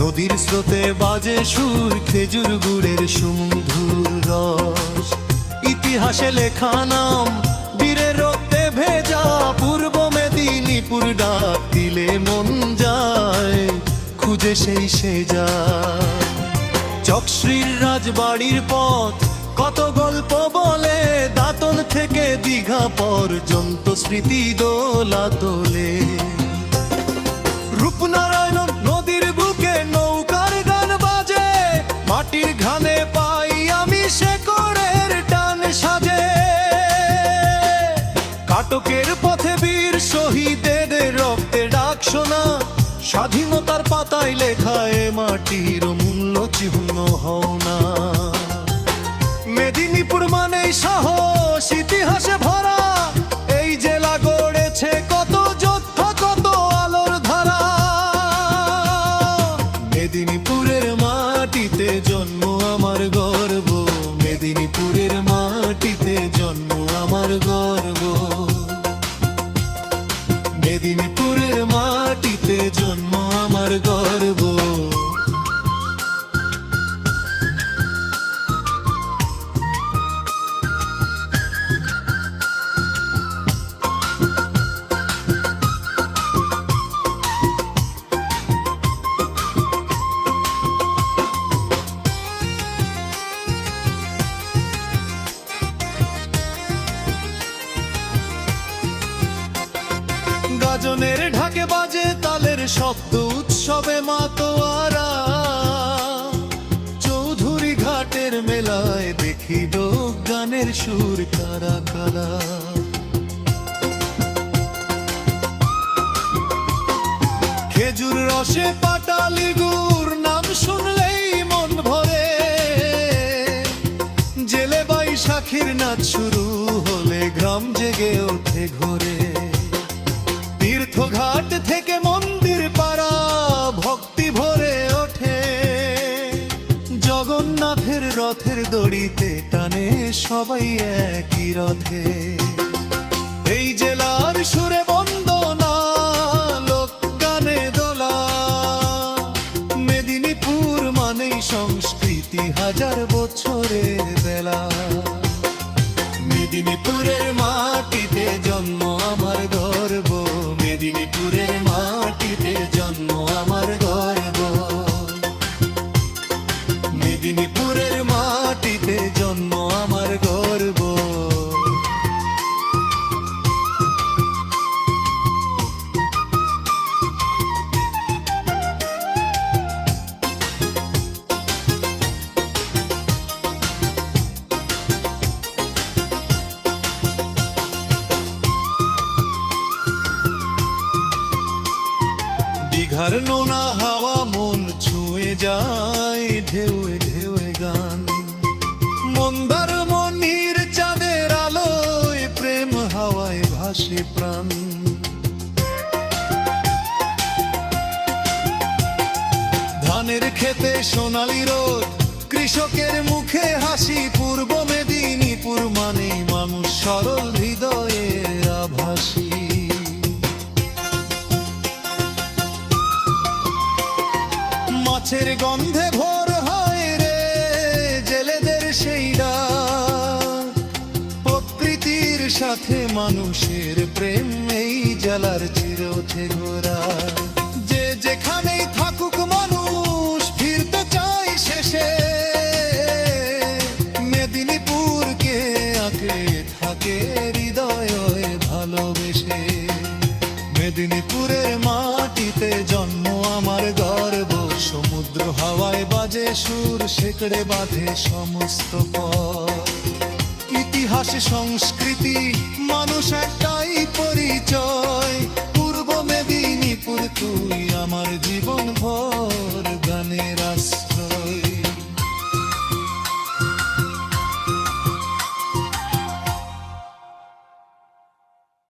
নদীর স্রোতে বাজে সুর, খেজুর গুড়ের সুমধুর রস। ইতিহাসে লেখা নাম, বীরের রক্তে ভেজা, পূর্ব মেদিনীপুর ডাক দিলে মন যায়, খুঁজে সেই সে যায় চকশ্রীর রাজবাড়ির পথ, কত গল্প বলে, দাতন থেকে দীঘা পর্যন্ত স্মৃতি দোলা তোলে। কাটকের পথে বীর শহীদের রক্তে ডাক শোনা। স্বাধীনতার পাতায় লেখায় মাটির মূল্য চিহ্ন হও না। গাজনের ঢাকে বাজে তালের শব্দ উৎসবে মাতোয়ারা চৌধুরী ঘাটের মেলায় দেখি লোক গানের সুর কারা কারা। খেজুর রসে পাটালি গুড়, নাম শুনলেই মন ভরে। জেলে বৈশাখীর নাচ শুরু রথের দড়িতে টানে সবাই একই রথে। এই জেলার সুরে বন্দনা, লোক গানে দোলা। মেদিনীপুর মানেই সংস্কৃতি হাজার বছরের বেলা। মেদিনীপুরের মাটিতে জন্ম আমার গর্ব। মেদিনীপুরের মাটিতে দীঘার নোনা হাওয়া মন ছুঁয়ে যায় ঢেউয়ে ঢেউয়ে গান মন্দার মনির চাঁদের আলোয় প্রেম হাওয়ায় ভাসে প্রাণ ধানের খেতে সোনালি রোদ কৃষকের মুখে হাসি পূর্ব মেদিনীপুর মানে মানুষ সরল হৃদয়ের আভাসী মাছের গন্ধে ভোর হয় রে, জেলেদের সেই প্রকৃতির সাথে মানুষের প্রেম এই জেলার চিরে ওঠে ঘোরা যে যেখানেই থাকুক মানুষ ফিরতে চাই শেষে। মেদিনীপুরকে আঁকড়ে থাকে হৃদয় ভালোবেসে। মেদিনীপুরের মাটিতে জন্ম আমার সমুদ্র হাওয়ায় বাজে সুর সেকড়ে বাঁধে সমস্ত পথ। ইতিহাস, সংস্কৃতি, মানুষ একটাই পরিচয়। পূর্ব মেদিনীপুর, তুই আমার জীবন ভর।